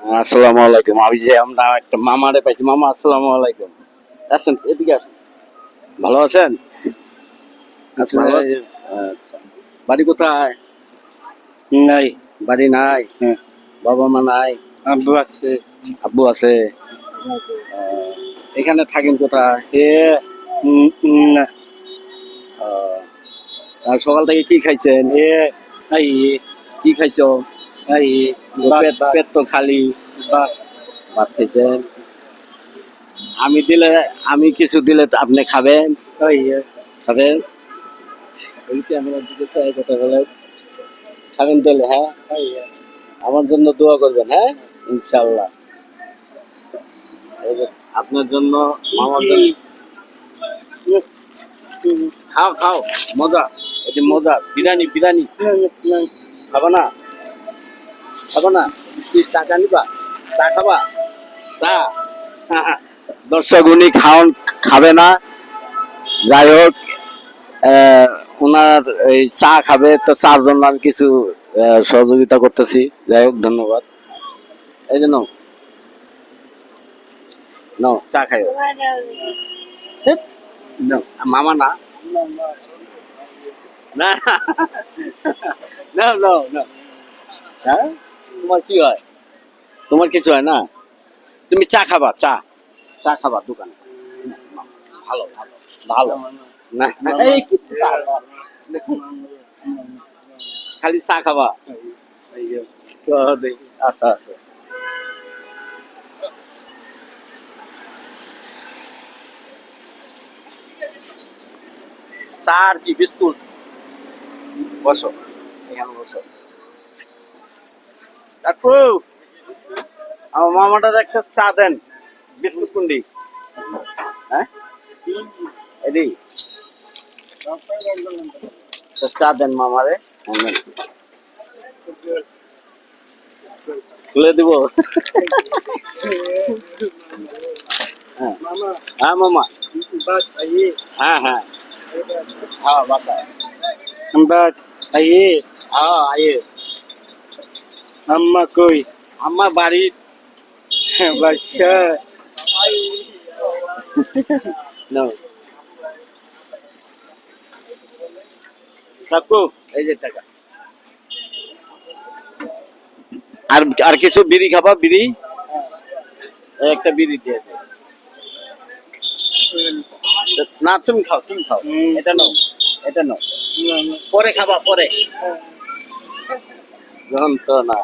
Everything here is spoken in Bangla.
আসসালামু আলাইকুম। আমি যে আমরা একটা মামারে পাইছি। মামা আসসালামু আলাইকুম। আসেন এদিকে আসেন। ভালো আছেন? আচ্ছা? আচ্ছা। বাড়ি কোথায়? নাই বাড়ি নাই। হ্যাঁ। বাবা মা নাই। আব্বু আছে। আব্বু আছে। এখানে থাকেন কোথায়? এ না। আর সকাল থেকে কি খাইছেন? এ কি খাইছো? পেট পেট তো খালি। ভাত। খাইছেন? আমি দিলে আমি কিছু দিলে তো আপনি খাবেন। খাবেন? এই কি দিতে চাই কথা বলে। খাবেন তাহলে হ্যাঁ? আমার জন্য দোয়া করবেন হ্যাঁ? ইনশাল্লাহ আপনার জন্য মামার জন্য খাও খাও। মজা। এটি মজা। বিরিয়ানি বিরিয়ানি। খাবা না? না। টাকা নিবা, চা খাবা? চা। দর্শক, উনি খাবে না। যাই হোক ওনার এই চা খাবে, তো চার জন্য আমি কিছু সহযোগিতা করতেছি। যাই হোক, ধন্যবাদ। এই জন্য নাও। চা খাই মামা না? না। না না না তোমার কি হয়? তোমার কিছু হয় না? তুমি চা খাবা চা। চা খাবা দোকানে। ভালো ভালো ভালো। না। খালি চা খাবা। আচ্ছা আচ্ছা। চা আর কি বিস্কুট? বসো এখানে বসো। কাকু আমার মামাটার একটা চা দেন বিস্কুট কুন্ডি। হ্যাঁ? এদি। তো চা দেন মামারে। আনেন। খুলে দিব। হ্যাঁ। হ্যাঁ মামা। হ্যাঁ হ্যাঁ। হ্যাঁ বাসা আমরা আইয়ে। হ্যাঁ আইয়ে। আম্মা কই? আম্মা বাড়ি। বাচ্চা। No. কাকু এই যে টাকা। আর আর কিছু বিড়ি খাবা বিড়ি? একটা বিড়ি দিয়ে দে। না তুমি খাও তুমি খাও। এটা নাও এটা নাও। পরে খাবা পরে। যন্ত্রণা।